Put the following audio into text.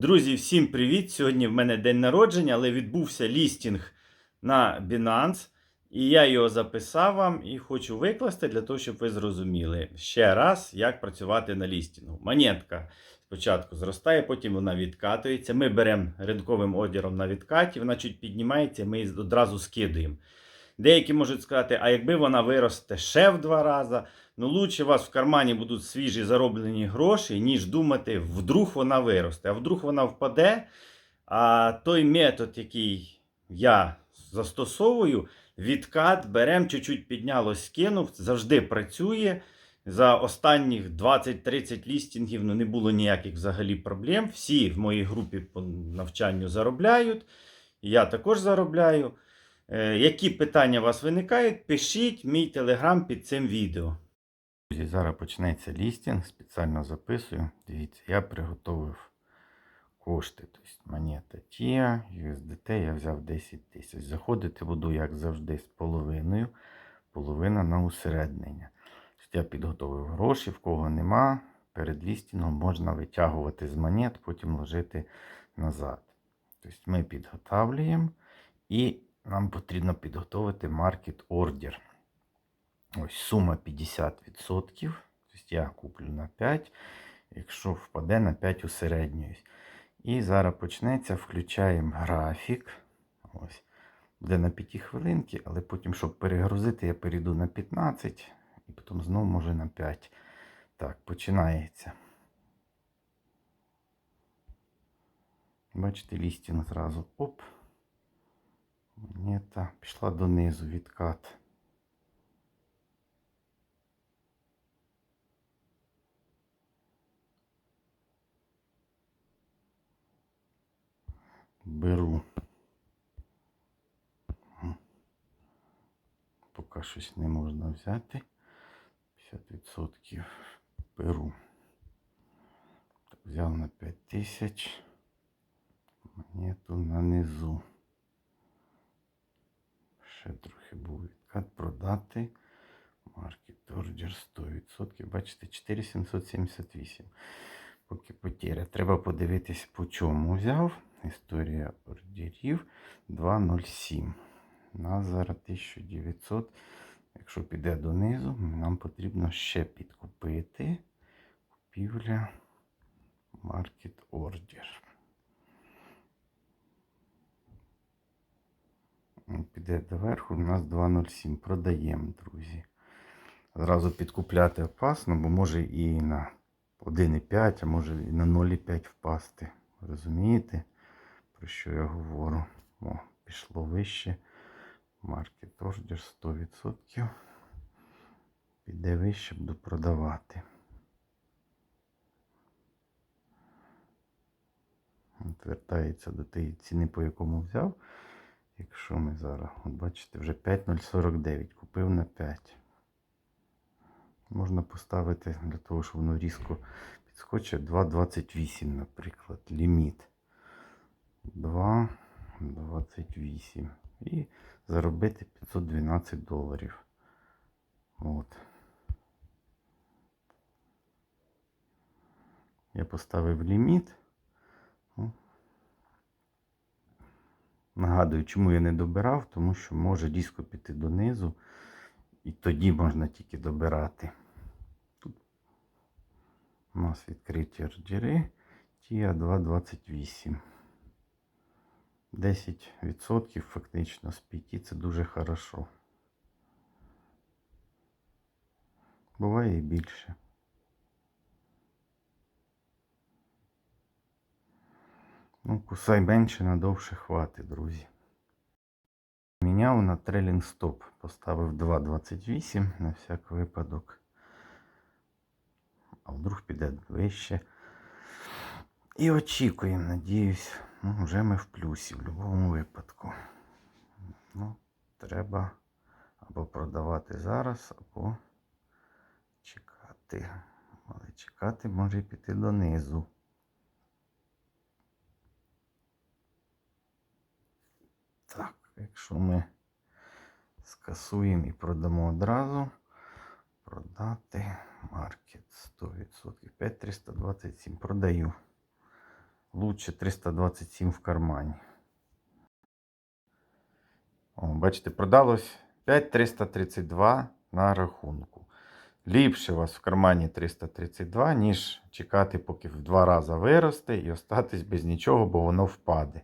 Друзі, всім привіт! Сьогодні в мене день народження, але відбувся лістінг на Binance. І я його записав вам і хочу викласти для того, щоб ви зрозуміли ще раз, як працювати на лістінгу. Монетка спочатку зростає, потім вона відкатується. Ми беремо ринковим ордером на відкаті, вона чуть піднімається, ми її одразу скидуємо. Деякі можуть сказати, а якби вона виросте ще в два рази, ну лучше у вас в кармані будуть свіжі зароблені гроші, ніж думати, вдруг вона виросте. А вдруг вона впаде. А той метод, який я застосовую, відкат беремо, чуть-чуть піднялось, скинув, завжди працює. За останніх 20-30 лістінгів ну, не було ніяких взагалі проблем. Всі в моїй групі по навчанню заробляють. Я також заробляю. Е, Які питання у вас виникають, пишіть мій телеграм під цим відео. Друзі, зараз почнеться лістінг, спеціально записую. Дивіться, я приготовив кошти. Тобто монета TIA, USDT я взяв 10 тисяч. Заходити буду, як завжди, з половиною. Половина на усереднення. Тобто я підготовив гроші, в кого нема. Перед лістінгом можна витягувати з монет, потім ложити назад. Тобто ми підготавлюємо і нам потрібно підготовити market order. Ось сума 50%. Тобто я куплю на 5, якщо впаде на 5 усереднююсь. І зараз почнеться, включаємо графік. Ось. Буде на 5 хвилинки, але потім, щоб перегрузити, я перейду на 15 і потім знову може на 5. Так, починається. Бачите, лістінг зразу. Оп. Монета пішла донизу відкат. Беру. Поки щось не можна взяти. 50% беру. Взяв на 5000. Монету нанизу. Ще трохи був відкат продати. Market order 100%. Бачите, 4778. Поки потеря. Треба подивитись, по чому взяв. Історія ордерів 207. На зараз 1900. Якщо піде донизу, нам потрібно ще підкупити. Купівля Market Order. Піде доверху, у нас 2,07. Продаємо, друзі. Зразу підкупляти опасно, бо може і на 1,5, а може і на 0,5 впасти. Розумієте, про що я говорю? О, пішло вище. Market Order 100%. Піде вище, буду продавати. От Вертається до тієї ціни, по якому взяв. Якщо ми зараз, от бачите, вже 5,049, купив на 5. Можна поставити для того, щоб воно різко підскочить 2,28, наприклад, ліміт. 2,28. І заробити 512 доларів. От. Я поставив ліміт. Нагадую, чому я не добирав, тому що може різко піти донизу, і тоді можна тільки добирати. Тут у нас відкриті ордери TIA 228. 10% фактично з 5 це дуже хорошо. Буває і більше. Ну, кусай менше, надовше хватить, друзі. Міняв на трейлінг стоп. Поставив 2,28 на всяк випадок. А вдруг піде вище. І очікуємо, надіюсь. Ну, вже ми в плюсі в будь-якому випадку. Ну, треба або продавати зараз, або чекати. Але чекати може піти донизу. Так, якщо ми скасуємо і продамо одразу, продати маркет 100%. 5327 продаю. Лучше 327 в кармані. О, бачите, продалось 5332 на рахунку. Ліпше у вас в кармані 332, ніж чекати, поки в два рази виросте і остатись без нічого, бо воно впаде.